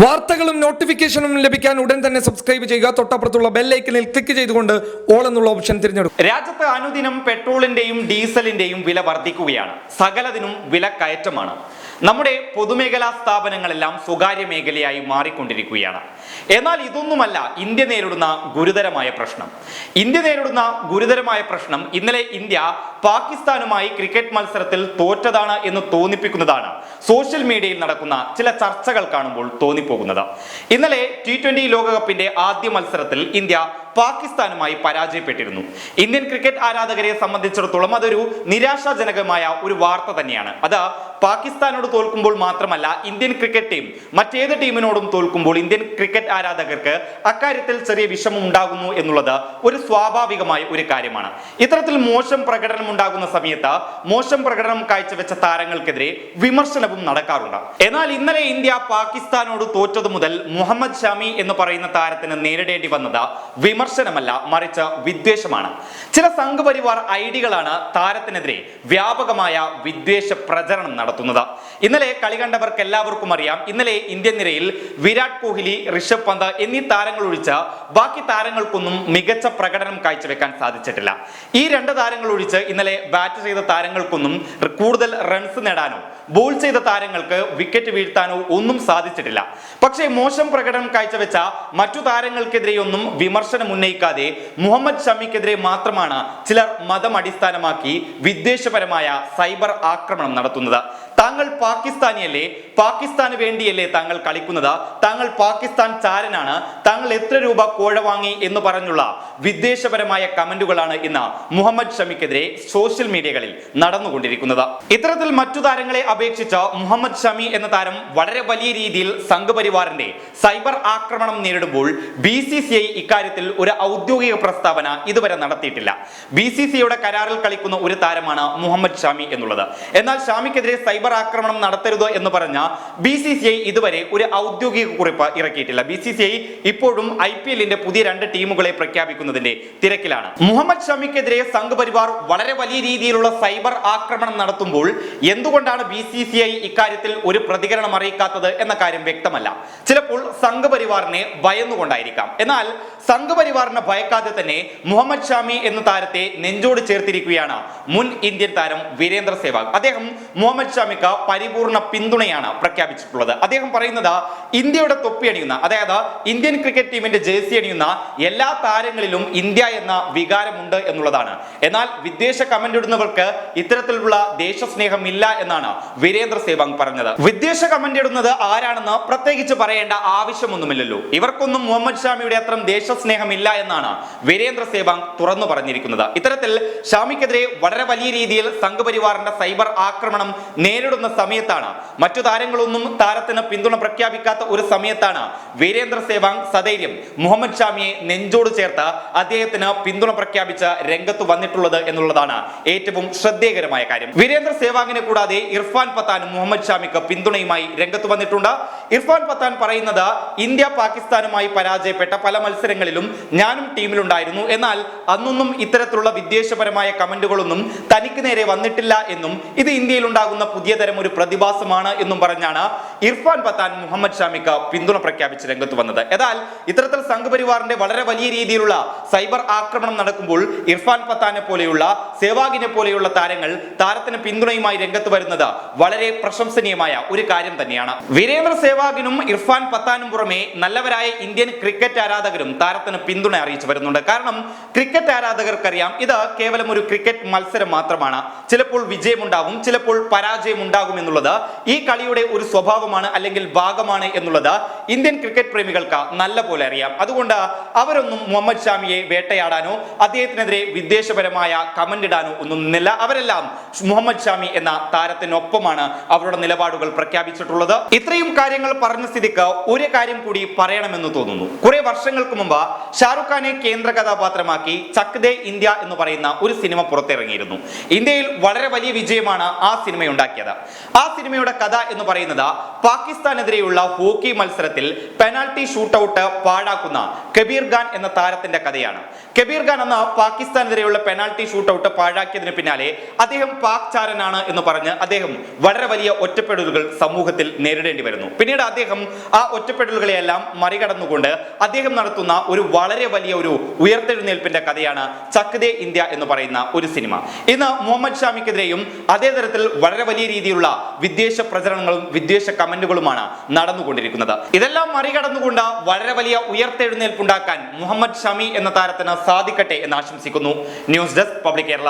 വാർത്തകളും നോട്ടിഫിക്കേഷനും ലഭിക്കാൻ ഉടൻ തന്നെ സബ്സ്ക്രൈബ് ചെയ്യുക. തൊട്ടപ്പുറത്തുള്ള ബെല്ലൈക്കനിൽ ക്ലിക്ക് ചെയ്തുകൊണ്ട് ഓൾ എന്നുള്ള ഓപ്ഷൻ തിരഞ്ഞെടുക്കും രാജ്യത്ത് അനുദിനം പെട്രോളിന്റെയും ഡീസലിന്റെയും വില വർദ്ധിക്കുകയാണ്. സകലതിനും വില കയറ്റമാണ്. നമ്മുടെ പൊതുമേഖലാ സ്ഥാപനങ്ങളെല്ലാം സ്വകാര്യ മേഖലയായി മാറിക്കൊണ്ടിരിക്കുകയാണ്. എന്നാൽ ഇതൊന്നുമല്ല ഇന്ത്യ നേരിടുന്ന ഗുരുതരമായ പ്രശ്നം. ഇന്ത്യ നേരിടുന്ന ഗുരുതരമായ പ്രശ്നം ഇന്നലെ ഇന്ത്യ പാകിസ്ഥാനുമായി ക്രിക്കറ്റ് മത്സരത്തിൽ തോറ്റതാണ് എന്ന് തോന്നിപ്പിക്കുന്നതാണ്. സോഷ്യൽ മീഡിയയിൽ നടക്കുന്ന ചില ചർച്ചകൾ കാണുമ്പോൾ തോന്നിപ്പോകുന്നത്. ഇന്നലെ ടി ട്വന്റി ലോകകപ്പിന്റെ ആദ്യ മത്സരത്തിൽ ഇന്ത്യ പാകിസ്ഥാനുമായി പരാജയപ്പെട്ടിരുന്നു. ഇന്ത്യൻ ക്രിക്കറ്റ് ആരാധകരെ സംബന്ധിച്ചിടത്തോളം അതൊരു നിരാശാജനകമായ ഒരു വാർത്ത തന്നെയാണ്. അത് പാകിസ്ഥാനോട് തോൽക്കുമ്പോൾ മാത്രമല്ല ഇന്ത്യൻ ക്രിക്കറ്റ് ടീം മറ്റേത് ടീമിനോടും തോൽക്കുമ്പോൾ ഇന്ത്യൻ ക്രിക്കറ്റ് ആരാധകർക്ക് അക്കാര്യത്തിൽ ചെറിയ വിഷമം ഉണ്ടാകുന്നു എന്നുള്ളത് ഒരു സ്വാഭാവികമായ ഒരു കാര്യമാണ്. ഇത്തരത്തിൽ മോശം പ്രകടനം ഉണ്ടാകുന്ന സമയത്ത് മോശം പ്രകടനം കാഴ്ചവെച്ച താരങ്ങൾക്കെതിരെ വിമർശനവും നടക്കാറുണ്ട്. എന്നാൽ ഇന്നലെ ഇന്ത്യ പാകിസ്ഥാനോട് തോറ്റതു മുതൽ മുഹമ്മദ് ഷമി എന്ന് പറയുന്ന താരത്തിന് നേരിടേണ്ടി വന്നത് വിമർശനമല്ല മറിച്ച് വിദ്വേഷമാണ്. ചില സംഘപരിവാർ ഐഡികളാണ് താരത്തിനെതിരെ വ്യാപകമായ വിദ്വേഷ പ്രചരണം നടത്തുന്നത്. ഇന്നലെ കളി കണ്ടവർക്ക് എല്ലാവർക്കും അറിയാം ഇന്നലെ ഇന്ത്യൻ നിരയിൽ വിരാട് കോഹ്ലി ഋഷഭ് പന്ത് എന്നീ താരങ്ങൾ ഒഴിച്ച് ബാക്കി താരങ്ങൾക്കൊന്നും മികച്ച പ്രകടനം കാഴ്ചവെക്കാൻ സാധിച്ചിട്ടില്ല. ഈ രണ്ട് താരങ്ങൾ ഒഴിച്ച് ഇന്നലെ ബാറ്റ് ചെയ്ത താരങ്ങൾക്കൊന്നും കൂടുതൽ റൺസ് നേടാനോ ബോൾ ചെയ്ത താരങ്ങൾക്ക് വിക്കറ്റ് വീഴ്ത്താനോ ഒന്നും സാധിച്ചിട്ടില്ല. പക്ഷേ മോശം പ്രകടനം കാഴ്ചവെച്ച മറ്റു താരങ്ങൾക്കെതിരെയൊന്നും വിമർശനം ഉന്നയിക്കാതെ മുഹമ്മദ് ഷമിക്കെതിരെ മാത്രമാണ് ചിലർ മതം അടിസ്ഥാനമാക്കി വിദ്വേഷപരമായ സൈബർ ആക്രമണം നടത്തുന്നത്. താങ്കൾ പാകിസ്ഥാനിയല്ലേ? പാകിസ്ഥാന് വേണ്ടിയല്ലേ താങ്കൾ കളിക്കുന്നത്? താങ്കൾ പാകിസ്ഥാൻ ചാരനാണ്. താങ്കൾ എത്ര രൂപ കോഴ വാങ്ങി എന്ന് പറഞ്ഞുള്ള വിദ്വേഷപരമായ കമന്റുകളാണ് ഇന്ന് മുഹമ്മദ് ഷമിക്കെതിരെ സോഷ്യൽ മീഡിയകളിൽ നടന്നുകൊണ്ടിരിക്കുന്നത്. ഇത്തരത്തിൽ മറ്റു താരങ്ങളെ അപേക്ഷിച്ച് മുഹമ്മദ് ഷമി എന്ന താരം വളരെ വലിയ രീതിയിൽ സംഘപരിവാറിന്റെ സൈബർ ആക്രമണം നേരിടുമ്പോൾ ബി സി സി ഐ ഇക്കാര്യത്തിൽ ഒരു ഔദ്യോഗിക പ്രസ്താവന ഇതുവരെ നടത്തിയിട്ടില്ല. ബി സി കരാറിൽ കളിക്കുന്ന ഒരു താരമാണ് മുഹമ്മദ് ഷാമി എന്നുള്ളത്. എന്നാൽ ഷാമിക്കെതിരെ സൈബർ ആക്രമണം നടത്തരുത് എന്ന് പറഞ്ഞ ബി സി സി ഐ ഇതുവരെ ഒരു ഔദ്യോഗിക കുറിപ്പ് ഇറക്കിയിട്ടില്ല. ബി സി സി ഐ ഇപ്പോഴും ഐ പി എല്ലിന്റെ പുതിയ രണ്ട് ടീമുകളെ പ്രഖ്യാപിക്കുന്നതിന്റെ തിരക്കിലാണ്. മുഹമ്മദ് ഷമിക്കെതിരെ സംഘപരിവാർ വളരെ വലിയ രീതിയിലുള്ള സൈബർ ആക്രമണം നടത്തുമ്പോൾ എന്തുകൊണ്ടാണ് ബി സി സി ഐ ഇക്കാര്യത്തിൽ ഒരു പ്രതികരണം അറിയിക്കാത്തത് എന്ന കാര്യം വ്യക്തമല്ല. ചിലപ്പോൾ സംഘപരിവാറിനെ ഭയന്നുകൊണ്ടായിരിക്കാം. എന്നാൽ സംഘപരിവാറിനെ ഭയക്കാതെ തന്നെ മുഹമ്മദ് ഷാമി എന്ന താരത്തെ നെഞ്ചോട് ചേർത്തിരിക്കുകയാണ് മുൻ ഇന്ത്യൻ താരം വീരേന്ദ്ര സേവാഗ്. അദ്ദേഹം മുഹമ്മദ് ഷാമിക്ക് പരിപൂർണ പിന്തുണയാണ് പ്രഖ്യാപിച്ചിട്ടുള്ളത്. അദ്ദേഹം പറയുന്നത് ഇന്ത്യയുടെ തൊപ്പി അണിയുന്ന അതായത് ഇന്ത്യൻ ക്രിക്കറ്റ് ടീമിന്റെ ജേഴ്സി അണിയുന്ന എല്ലാ താരങ്ങളിലും ഇന്ത്യ എന്ന വികാരമുണ്ട് എന്നുള്ളതാണ്. എന്നാൽ വിദേശ കമന്റ് ഇടുന്നവർക്ക് ഇത്തരത്തിലുള്ള ദേശസ്നേഹം ഇല്ല എന്നാണ് വീരേന്ദ്ര സേവാങ് പറഞ്ഞത്. വിദേശ കമന്റ് ഇടുന്നത് ആരാണെന്ന് പ്രത്യേകിച്ച് പറയേണ്ട ആവശ്യമൊന്നുമില്ലല്ലോ. ഇവർക്കൊന്നും മുഹമ്മദ് ഷാമിയുടെ ദേശസ്നേഹം ഇല്ല എന്നാണ് വീരേന്ദ്ര സേവാങ് തുറന്നു പറഞ്ഞിരിക്കുന്നത്. ഇത്തരത്തിൽ ഷാമിക്കെതിരെ വളരെ വലിയ രീതിയിൽ സംഘപരിവാറിന്റെ സൈബർ ആക്രമണം നേരിടുന്ന സമയത്താണ്. മറ്റു താരങ്ങളൊന്നും താരത്തിന് പിന്തുണ പ്രഖ്യാപിക്കാത്ത ഒരു സമയത്താണ് വീരേന്ദ്ര സേവാങ് സധൈര്യം മുഹമ്മദ് ഷാമിയെ നെഞ്ചോട് ചേർത്ത് അദ്ദേഹത്തിന് പിന്തുണ പ്രഖ്യാപിച്ച രംഗത്ത് വന്നിട്ടുള്ളത് എന്നുള്ളതാണ് ഏറ്റവും ശ്രദ്ധേയകരമായ കാര്യം. വീരേന്ദ്ര സേവാങ്ങിനെ കൂടാതെ ഇർഫാൻ പത്താനും മുഹമ്മദ് ഷാമിക്ക് പിന്തുണയുമായി രംഗത്ത് വന്നിട്ടുണ്ട്. ഇർഫാൻ പത്താൻ പറയുന്നത് ഇന്ത്യ പാകിസ്ഥാനുമായി പരാജയപ്പെട്ട പല മത്സരങ്ങളിലും ഞാനും ടീമിലുണ്ടായിരുന്നു. എന്നാൽ അന്നൊന്നും ഇത്തരത്തിലുള്ള വിദ്വേഷപരമായ കമന്റുകളൊന്നും തനിക്ക് നേരെ വന്നിട്ടില്ല എന്നും ഇത് ഇന്ത്യയിൽ ഉണ്ടാകുന്ന പുതിയ തരം ഒരു പ്രതിഭാസമാണ് എന്നും പറഞ്ഞാണ് ഇർഫാൻ പത്താൻ മുഹമ്മദ് ഷാമിക്ക് പിന്തുണ പ്രഖ്യാപിച്ച് രംഗത്ത് വന്നത്. എന്നാൽ ഇത്തരത്തിൽ സംഘപരിവാറിന്റെ വളരെ വലിയ രീതിയിലുള്ള സൈബർ ആക്രമണം നടക്കുമ്പോൾ ഇർഫാൻ പത്താനെ പോലെയുള്ള സേവാഗിനെ പോലെയുള്ള താരങ്ങൾ താരത്തിന് പിന്തുണയുമായി രംഗത്ത് വരുന്നത് വളരെ പ്രശംസനീയമായ ഒരു കാര്യം തന്നെയാണ്. വീരേന്ദ്ര സേവാഗിനും ഇർഫാൻ പത്താനും പുറമെ നല്ലവരായ ഇന്ത്യൻ ക്രിക്കറ്റ് ആരാധകരും താരത്തിന് പിന്തുണ അറിയിച്ചു വരുന്നുണ്ട്. കാരണം ക്രിക്കറ്റ് ആരാധകർക്കറിയാം ഇത് കേവലം ഒരു ക്രിക്കറ്റ് മത്സരം മാത്രമാണ്. ചിലപ്പോൾ വിജയമുണ്ടാവും ചിലപ്പോൾ പരാജയം ഉണ്ടാകും എന്നുള്ളത് ഈ കളിയുടെ ഒരു സ്വഭാവമാണ് അല്ലെങ്കിൽ ഭാഗമാണ് എന്നുള്ളത് ഇന്ത്യൻ ക്രിക്കറ്റ് പ്രേമികൾക്ക് നല്ല പോലെ അറിയാം. അതുകൊണ്ട് അവരൊന്നും മുഹമ്മദ് ഷാമിയെ വേട്ടയാടാനോ അദ്ദേഹത്തിനെതിരെ വിദ്വേഷപരമായ കമന്റ് ഇടാനോ ഒന്നും നിന്നില്ല അവരെല്ലാം മുഹമ്മദ് ഷാമി എന്ന താരത്തിനൊപ്പമാണ് അവരുടെ നിലപാടുകൾ പ്രഖ്യാപിച്ചിട്ടുള്ളത്. ഇത്രയും കാര്യങ്ങൾ പറഞ്ഞ സ്ഥിതിക്ക് ഒരു കാര്യം കൂടി പറയണമെന്ന് തോന്നുന്നു. കുറെ വർഷങ്ങൾക്ക് മുമ്പ് ഷാറുഖ് ഖാനെ കേന്ദ്ര കഥാപാത്രമാക്കി ചക് ദേ ഇന്ത്യ എന്ന് പറയുന്ന ഒരു സിനിമ പുറത്തിറങ്ങിയിരുന്നു. ഇന്ത്യയിൽ വളരെ വലിയ വിജയമാണ് ആ സിനിമ ഉണ്ടാക്കിയത് ആ സിനിമയുടെ കഥ എന്ന് പറയുന്നത് പാകിസ്ഥാനെതിരെയുള്ള ഹോക്കി മത്സരത്തിൽ പെനാൽറ്റി ഷൂട്ടൌട്ട് പാഴാക്കുന്ന കബീർ ഖാൻ എന്ന താരത്തിന്റെ കഥയാണ്. കബീർ ഖാൻ എന്ന പാകിസ്ഥാനെതിരെയുള്ള പെനാൽറ്റി ഷൂട്ടൌട്ട് പാഴാക്കിയതിന് പിന്നാലെ അദ്ദേഹം പാക് ചാരനാണ് എന്ന് പറഞ്ഞ് അദ്ദേഹം വളരെ വലിയ ഒറ്റപ്പെടലുകൾ സമൂഹത്തിൽ നേരിടേണ്ടി വരുന്നു. പിന്നീട് അദ്ദേഹം ആ ഒറ്റപ്പെടലുകളെയെല്ലാം മറികടന്നുകൊണ്ട് അദ്ദേഹം നടത്തുന്ന ഒരു വളരെ വലിയ ഒരു ഉയർത്തെഴുന്നേൽപ്പിന്റെ കഥയാണ് ചക്ദേ ഇന്ത്യ എന്ന് പറയുന്ന ഒരു സിനിമ. ഇന്ന് മുഹമ്മദ് ഷാമിക്കെതിരെയും അതേ തരത്തിൽ വളരെ വലിയ രീതിയിലുള്ള വിദ്വേഷ പ്രചരണങ്ങളും വിദ്വേഷ കമന്റുകളുമാണ് നടന്നുകൊണ്ടിരിക്കുന്നത്. ഇതെല്ലാം മറികടന്നുകൊണ്ട് വളരെ വലിയ ഉയർത്തെഴുന്നേൽപ്പുണ്ടാക്കാൻ മുഹമ്മദ് ഷമി എന്ന താരത്തിന് സാധിക്കട്ടെ എന്ന് ആശംസിക്കുന്നു. News desk public Kerala.